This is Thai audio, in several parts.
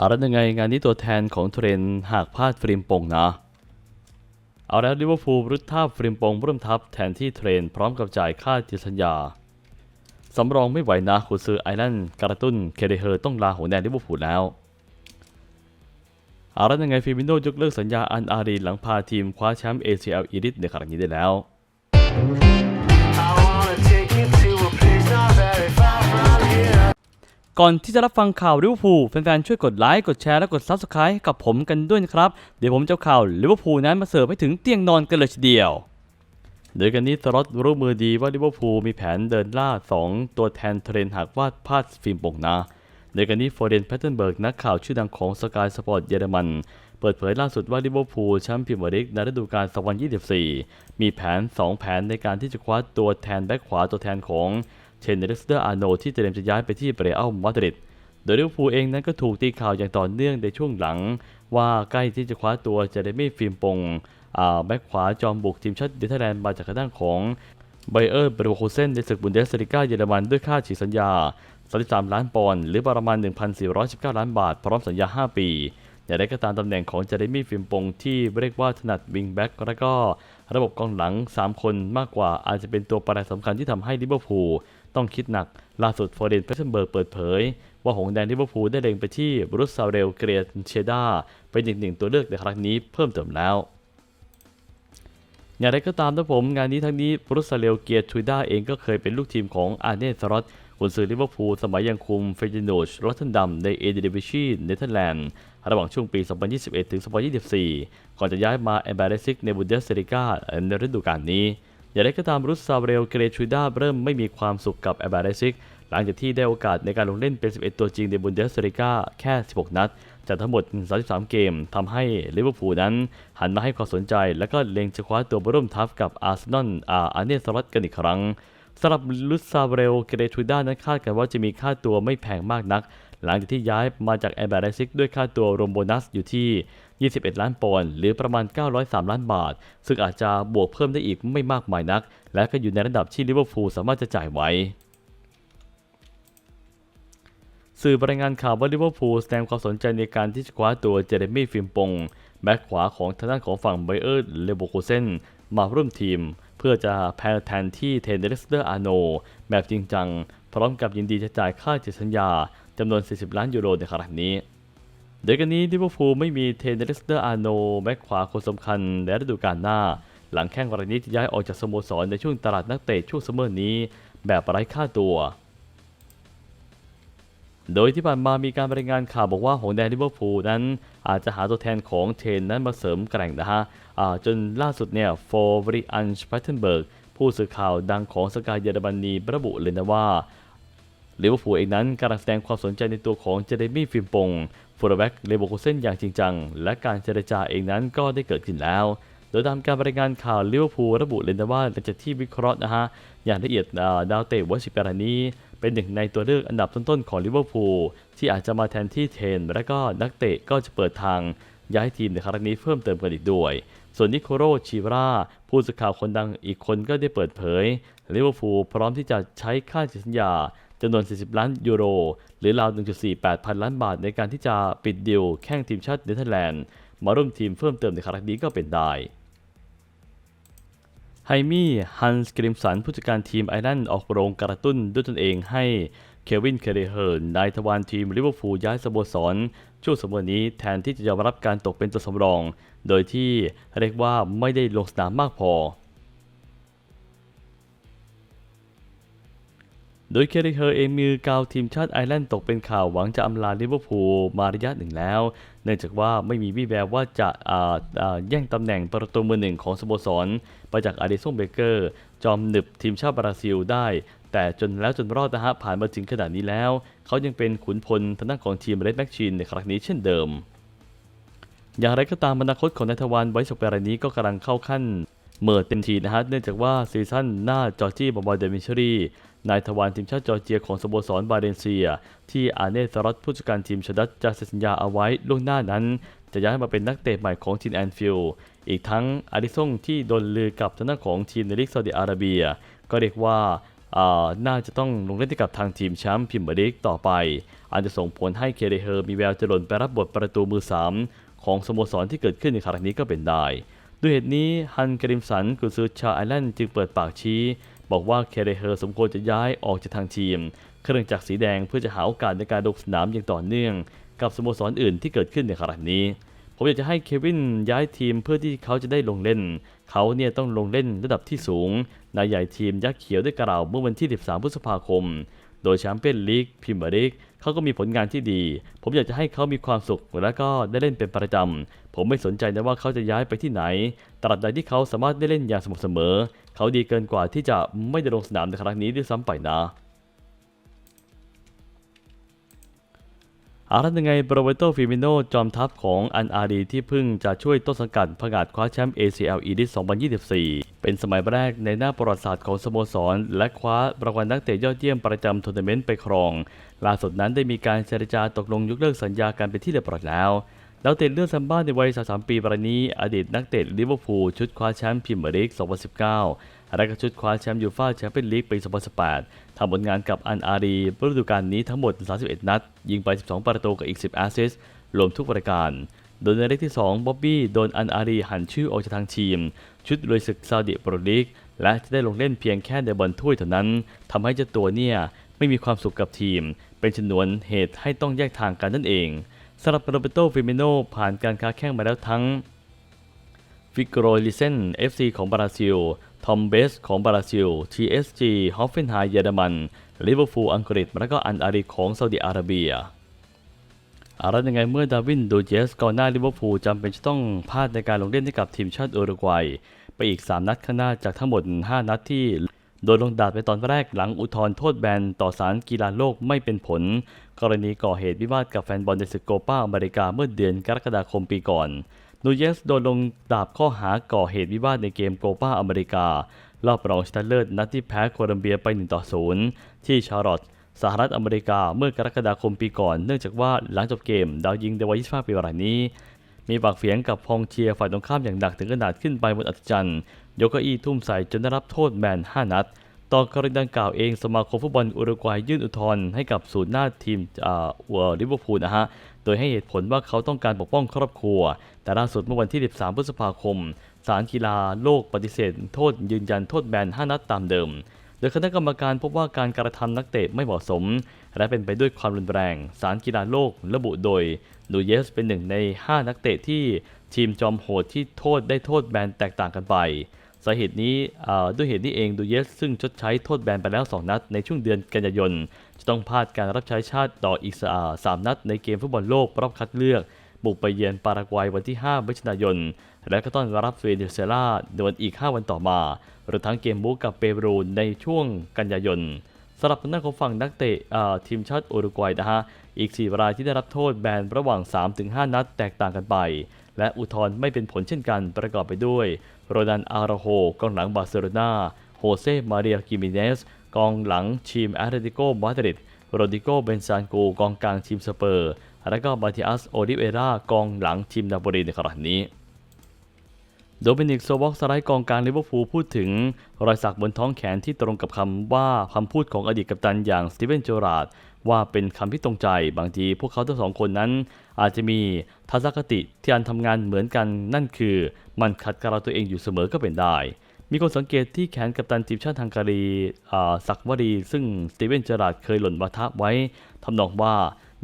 อะไรยังไงงานนี้ตัวแทนของเทรนหากพลาดฟริมปงนะ เอาแล้วลิเวอร์พูลรุดท่าฟริมปงร่วมทัพแทนที่เทรนพร้อมกับจ่ายค่าจิตสัญญา สำรองไม่ไหวนะคุณซื้อไอแลนด์การะตุ้นเคเดเฮอร์ต้องลาหัวแดนลิเวอร์พูลแล้วเอาแล้วยังไงฟิมิโนยกเลิกสัญญาอันอารีหลังพาทีมคว้าแชมป์ ACL อีริสในครั้งนี้ได้แล้ว ก่อนที่จะรับฟังข่าวลิเวอร์พูลแฟนๆช่วยกดไลค์กดแชร์และกด Subscribe ให้กับผมกันด้วยนะครับ เดี๋ยวผมจะข่าวลิเวอร์พูลนั้นมาเสิร์ฟให้ถึงเตียงนอนกันเลยทีเดียวโดยกันนี้สล็อตรู้มือดีว่าลิเวอร์พูลมีแผนเดินล่า 2 ตัวแทนเทรนหากว่าพลาดฟิล์มปกนะโดยกันนี้ฟอร์เดนแพตเทนเบิร์กนักข่าวชื่อดังของสกายสปอร์ตเยอรมันเปิดเผยล่าสุดว่าลิเวอร์พูลแชมป์พรีเมียร์ลีกในฤดูกาล2024 มีแผน 2 แผนในการที่จะคว้าตัวแทนแบ็คขวาตัวแทนของ เช่นเนสเดอร์อาร์โนที่เตรียมจะย้ายไปที่เรอัลมาดริดโดยลิเวอร์พูลเองนั้นก็ถูกตีข่าวอย่างต่อเนื่องในช่วงหลัง ว่าใกล้ที่จะคว้าตัวเจเรมี่ฟิล์มปงแบ็คขวาจอมบุกทีมชาติเนเธอร์แลนด์มาจากทางด้านของไบเออร์เบรโคเซนในศึกบุนเดสลิก้าเยอรมันด้วยค่าฉีกสัญญา 33 ล้านปอนด์หรือประมาณ 1,419 ล้านบาท พร้อมสัญญา 5 ปีอย่างไรก็ตามตำแหน่งของเจเรมี่ฟิมปงที่เรียกว่าถนัดวิงแบ็กและก็ระบบกองหลัง 3 คนมากกว่าอาจจะเป็นตัวแปรสำคัญที่ทำให้ลิเวอร์พูล ต้องคิดหนัก ล่าสุดฟอร์เดนเพชเทนเบิร์กเปิดเผย ว่าหงแดงลิเวอร์พูลได้เล็งไปที่บรุสซาเรลเกรียนเชดาเป็นอีกหนึ่งตัวเลือกในครั้งนี้เพิ่มเติมแล้ว อย่างไรก็ตามนะผม งานนี้ทั้งนี้บรุสซาเรลเกียร์ชูด้าเองก็เคยเป็นลูกทีมของอาร์เนสรอตกุนซือลิเวอร์พูลสมัยยังคุมเฟรจิโนชรอตเทนดัมในเอเดดิวิชีเนเธอร์แลนด์ระหว่างช่วงปี 2021 ถึง 2024 ก่อนจะย้ายมาแอมบาเรซิกในบุนเดสเซริกาในฤดูกาลนี้ อย่างไรก็ตามรุสซาเรลเกรชูด้าเริ่มไม่มีความสุขกับแอบาเรซิก หลังจากที่ได้โอกาสในการลงเล่นเป็น 11 ตัวจริงในบุนเดสเซริกาแค่ 16 นัด จากทั้งหมด 33 เกมทำให้ลิเวอร์พูลนั้น หันมาให้ความสนใจ และก็เล็งจะคว้าตัวมาร่วมทัพกับอาร์เซนอลอาอาร์เนสล็อตกันอีกครั้งสำหรับลุสซาเรลเกรทูด้านั้นคาดกันว่าจะมีค่าตัวไม่แพงมากนัก หลังจากที่ย้ายมาจากแอร์แบรซิกด้วยค่าตัวรวมโบนัสอยู่ที่ 21 ล้านปอนด์หรือประมาณ 903 ล้านบาท ซึ่งอาจจะบวกเพิ่มได้อีกไม่มากมายนัก และก็อยู่ในระดับที่ลิเวอร์พูลสามารถจะจ่ายไหวสื่อรายงานข่าวว่าลิเวอร์พูลแสดงความสนใจในการที่จะคว้าตัวเจเรมี่ฟิมปงแบ็คขวาของทางด้านของฝั่งไบเออร์เลโบโคเซนมาร่วมทีม เพื่อจะแพ้แทนที่เทนเดสเตอร์อาโนแบบจริงจัง พร้อมกับยินดีจะจ่ายค่าเจสัญญา จำนวน 40 ล้านยูโรในครั้งนี้โดยกันนี้ลิเวอร์พูลไม่มีเทนเดสเตอร์อาโนแบ็คขวาคนสำคัญในฤดูกาลหน้า หลังแข้งรายนี้จะย้ายออกจากสโมสรในช่วงตลาดนักเตะช่วงซัมเมอร์นี้ แบบไร้ค่าตัว โดยที่ผ่านมามีการรายงานข่าวบอกว่าหงแดงลิเวอร์พูลนั้น อาจจะหาตัวแทนของเทนนั้นมาเสริมแกร่งนะฮะจนล่าสุดเนี่ยโฟร์ริอันสปาเทนเบิร์กผู้สื่อข่าวดังของสกายเยอรมนีระบุเลยนะว่า ลิเวอร์พูลเองนั้นกำลังแสดงความสนใจในตัวของเจเรมี่ฟิมปงฟูลแบ็กเลโบโคเซนอย่างจริงจัง และการเจรจาเองนั้นก็ได้เกิดขึ้นแล้ว โดยตามการรายงานข่าวลิเวอร์พูลระบุเลยนะว่าหลังจากที่วิเคราะห์นะฮะอย่างละเอียดดาวเตะวัชิปารานีเป็นหนึ่งในตัวเลือกอันดับต้นๆของลิเวอร์พูลที่อาจจะมาแทนที่เทน และก็นักเตะก็จะเปิดทางย้ายทีมในครั้งนี้เพิ่มเติมกันอีกด้วย ส่วนนิโคโรชิวราผู้สื่อข่าวคนดังอีกคนก็ได้เปิดเผยลิเวอร์พูลพร้อมที่จะใช้ค่าสัญญา จำนวน 40 ล้านยูโร หรือราว 1.48 พันล้านบาทในการที่จะปิดดีลแข่งทีมชาติเนเธอร์แลนด์ มาร่วมทีมเพิ่มเติมในครั้งนี้ก็เป็นได้ไฮมี่ฮันส์กริมสันผู้จัดการทีมไอร์แลนด์ออกโรงกระตุ้นด้วยตนเองให้เควินเคเดเฮิร์นนายทวารทีมลิเวอร์พูลย้ายสโมสรช่วงสมวันนี้แทนที่จะยอมรับการตกเป็นตัวสำรอง โดยที่เรียกว่าไม่ได้ลงสนามมากพอ โดยเคเดเฮอร์เองมือกาวทีมชาติไอร์แลนด์ตกเป็นข่าวหวังจะอำลาลิเวอร์พูลมาระยะหนึ่งแล้ว เนื่องจากว่าไม่มีวี่แววว่าจะแย่งตำแหน่งประตูมือหนึ่งของสโมสร ไปจากอาริซงเบเกอร์ จอมหนึบทีมชาติบราซิลได้ แต่จนแล้วจนรอดนะฮะผ่านมาถึงขนาดนี้แล้ว เขายังเป็นขุนพลทางด้านของทีมเรดแมชชีนในครั้งนี้เช่นเดิมอย่างไรก็ตามอนาคตของนายทวารไว้สกเปรนี้ก็กำลังเข้าขั้น เมิดเต็มทีนะฮะเนื่องจากว่าซีซั่นหน้าจอร์จี้บอมบอยเดมิชรีนายทวารทีมชาติจอร์เจียของสโมสรบาเลนเซีย ที่อาเนสรอตผู้จัดการทีมชดัตจะเซ็นสัญญาเอาไว้ล่วงหน้านั้น จะย้ายมาเป็นนักเตะใหม่ของทีมแอนฟิลด์อีกทั้งอาริซงที่โดนลือกับทางด้านของทีมในลีกซาอุดิอาระเบีย ก็เรียกว่าน่าจะต้องลงเล่นกับทางทีมแชมป์พิมเบอร์ลีกต่อไปอาจจะส่งผลให้เคเดเฮอร์มีแววจะหล่นไปรับบทประตูมือ 3 ของสโมสรที่เกิดขึ้นในครั้งนี้ก็เป็นได้ ด้วยเหตุนี้ฮันกริมสันกุซือชาไอแลนด์จึงเปิดปากชี้ บอกว่าเคเดเฮอร์สมควรจะย้ายออกจากทางทีม เครื่องจักรสีแดงเพื่อจะหาโอกาสในการลงสนามอย่างต่อเนื่อง กับสโมสรอื่นที่เกิดขึ้นในครั้งนี้ ผมอยากจะให้เควินย้ายทีมเพื่อที่เขาจะได้ลงเล่น เขาเนี่ยต้องลงเล่นระดับที่สูงนายใหญ่ทีมยักษ์เขียวได้กล่าวเมื่อวันที่ 13 พฤษภาคม โดยแชมเปี้ยนลีกพิมเบร์ลีกเขาก็มีผลงานที่ดี ผมอยากจะให้เขามีความสุขและก็ได้เล่นเป็นประจำ ผมไม่สนใจนะว่าเขาจะย้ายไปที่ไหน ตราบใดที่เขาสามารถได้เล่นอย่างสม่ำเสมอ เขาดีเกินกว่าที่จะไม่ได้ลงสนามในครั้งนี้ด้วยซ้ำไปนะ อารันยังไงโรเบโตฟิมิโนจอมทัพของอันอารีที่เพิ่งจะช่วยต้นสังกัดประกาศคว้าแชมป์ ACL e d i t 2024 เป็นสมัยแรกในหน้าประวัติศาสตร์ของสโมสร และคว้ารางวัลนักเตะยอดเยี่ยมประจำทัวร์นาเมนต์ไปครอง ล่าสุดนั้นได้มีการเจรจาตกลงยกเลิกสัญญาการเป็นที่เรียบร้อยแล้วแล้วเตะเลือดซัมบ้าในวัย 33 ปีรายนี้ อดีตนักเตะลิเวอร์พูลชุดคว้าแชมป์พรีเมียร์ลีก 2019 และก็ชุดคว้าแชมป์ยูฟ่าแชมเปี้ยนลีกปี 2018 ทำผลงานกับอันอารีฤดูกาลนี้ทั้งหมด 31 นัด ยิงไป 12 ประตูกับอีก 10 แอสซิสต์รวมทุกรายการ โดยในเลขที่ 2 บ๊อบบี้โดนอันอารีหันชื่อออกจากทางทีม ชุดลุยศึกซาอุดิโปรลีก และจะได้ลงเล่นเพียงแค่ในบอลถ้วยเท่านั้นทำให้เจ้าตัวเนี่ยไม่มีความสุขกับทีม เป็นชนวนเหตุให้ต้องแยกทางกันนั่นเองสำหรับโรเบโตฟิเมโนผ่านการค้าแข่งมาแล้วทั้งฟิกโรลิเซน FC ของบราซิล ทอมเบสของบราซิล TSG ฮอฟเฟนไฮเยอรมันลิเวอร์พูลอังกฤษ และก็อันอารีของซาอุดิอาระเบียอารัยังไงเมื่อดาวินดูเจสก่องหน้าลิเวอร์พูลจำเป็นจะต้องพลาดในการลงเล่นให้กับทีมชาติอุรุกวัย ไปอีก 3 นัดข้างหน้าจากทั้งหมด 5 นัดที่ โดนลงดาดไปตอนแรกหลังอุทธรณ์โทษแบนต่อศาลกีฬาโลกไม่เป็นผล กรณีก่อเหตุวิวาทกับแฟนบอลในศึกโกปาอเมริกาเมื่อเดือนกรกฎาคมปีก่อน นูเยสโดนลงดาบข้อหาก่อเหตุวิวาทในเกมโกปาอเมริการอบรองชนะเลิศนัดที่แพ้โคลัมเบียไป 1 ต่อ 0 ที่ชาร์ลอตสหรัฐอเมริกาเมื่อกรกฎาคมปีก่อน เนื่องจากว่าหลังจบเกม ดาวยิงในวัย25ปีรายนี้ มีปากเสียงกับพองเชียร์ฝ่ายตรงข้ามอย่างหนักถึงขนาดขึ้นไปบนอัศจรรย์ยกเก้าอี้ทุ่มใส่จนได้รับโทษแบน5นัด ต่อกรณีดังกล่าวเองสมาคมฟุตบอลอุรุกวัยยื่นอุทธรณ์ให้กับศูนย์หน้าทีมอ่าวอร์ลิเวอร์พูลนะฮะ โดยให้เหตุผลว่าเขาต้องการปกป้องครอบครัว แต่ล่าสุดเมื่อวันที่ 13 พฤษภาคมศาลกีฬาโลกปฏิเสธ โทษยืนยันโทษแบน 5 นัดตามเดิม โดยคณะกรรมการพบว่าการกระทำนักเตะไม่เหมาะสม และเป็นไปด้วยความรุนแรงศาลกีฬาโลกระบุโดยนูเยสเป็นหนึ่งใน 5 นักเตะที่ทีมจอมโหดที่โทษได้โทษแบนแตกต่างกันไป สาเหตุนี้ด้วยเหตุนี้เองดูเยสซึ่งชดใช้โทษแบนไปแล้ว 2 นัดในช่วงเดือนกันยายน จะต้องพลาดการรับใช้ชาติต่ออีกสามนัดในเกมฟุตบอลโลกรอบคัดเลือก บุกไปเยือนปารากวัยวันที่ 5มิถุนายน และก็ต้องรับเวเนซุเอลาในวันอีก 5 วันต่อมารวมทั้งเกมบุกกับเปรูในช่วงกันยายนสำหรับทางด้านของฝั่งนักเตะทีมชาติอุรุกวัยนะฮะอีก 4 รายที่ได้รับโทษแบนระหว่าง 3-5 นัดแตกต่างกันไป และอุทธรณ์ไม่เป็นผลเช่นกันประกอบไปด้วย โรดันอาราโฮกองหลังบาร์เซโลนาโฮเซ มาเรียกิมิเนส กองหลังทีมแอตเลติโกมาดริด โรดิโก เบนซานกู กองกลางทีมสเปอร์ และก็มาติอัส โอลิเวรากองหลังทีมนาโปลีในครั้งนี้ โดมินิกโซบอกสไลด์กองกลางลิเวอร์พูลพูดถึง รอยสักบนท้องแขนที่ตรงกับคำว่าคำพูดของอดีตกัปตันอย่างสตีเวน เจอราร์ดว่าเป็นคำที่ตรงใจ บางทีพวกเขาทั้งสองคนนั้น อาจจะมีทัศนคติที่การทำงานเหมือนกันนั่นคือ มันขัดกับเราตัวเองอยู่เสมอก็เป็นได้ มีคนสังเกตที่แขนกัปตันทีมชาติฮังการีอ่าสักวรี ซึ่งสตีเวนเจอราดเคยหล่นวาทะไว้ทำนองว่า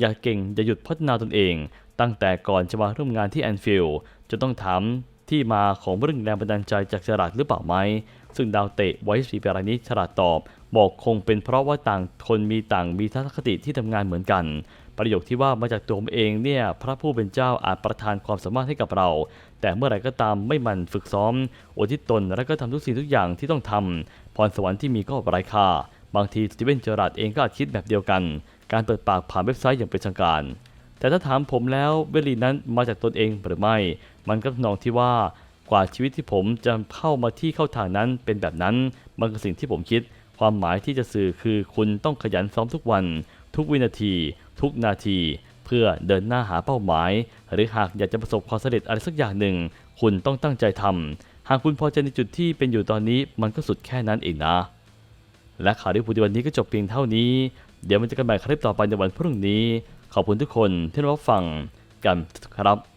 อย่าเก่งอย่าหยุดพัฒนาตนเอง ตั้งแต่ก่อนจะมาร่วมงานที่แอนฟิลด์จะต้องถามที่มาของเรื่องแรงบันดาลใจจากฉลาดหรือเปล่าไหม ซึ่งดาวเตะไว้สีเปรายนี้ฉลาดตอบ บอกคงเป็นเพราะว่าต่างคนมีต่างมีทัศนคติที่ทำงานเหมือนกัน ประโยคที่ว่ามาจากตัวผมเองเนี่ยพระผู้เป็นเจ้าอาจประทานความสามารถให้กับเรา แต่เมื่อไหร่ก็ตามไม่มันฝึกซ้อมอุทิศตนและก็ทำทุกสิ่งทุกอย่างที่ต้องทำพรสวรรค์ที่มีก็ไร้ค่าบางทีสตีเวนเจอราร์ดเองก็อาจคิดแบบเดียวกัน การเปิดปากผ่านเว็บไซต์อย่างเป็นทางการ แต่ถ้าถามผมแล้วเวลีนั้นมาจากตนเองหรือไม่ มันก็นองที่ว่ากว่าชีวิตที่ผมจะเข้ามาที่เข้าทางนั้นเป็นแบบนั้น มันคือสิ่งที่ผมคิด ความหมายที่จะสื่อคือคุณต้องขยันซ้อมทุกวัน ทุกวินาที ทุกนาที เพื่อเดินหน้าหาเป้าหมาย หรือหากอยากจะประสบความสำเร็จอะไรสักอย่างหนึ่ง คุณต้องตั้งใจทำหากคุณพอใจในจุดที่เป็นอยู่ตอนนี้มันก็สุดแค่นั้นเองนะ และข่าวที่พูดในวันนี้ก็จบเพียงเท่านี้ เดี๋ยวมันจะกันใหม่คลิปต่อไปในวันพรุ่งนี้ ขอบคุณทุกคนที่รับฟังกันครับ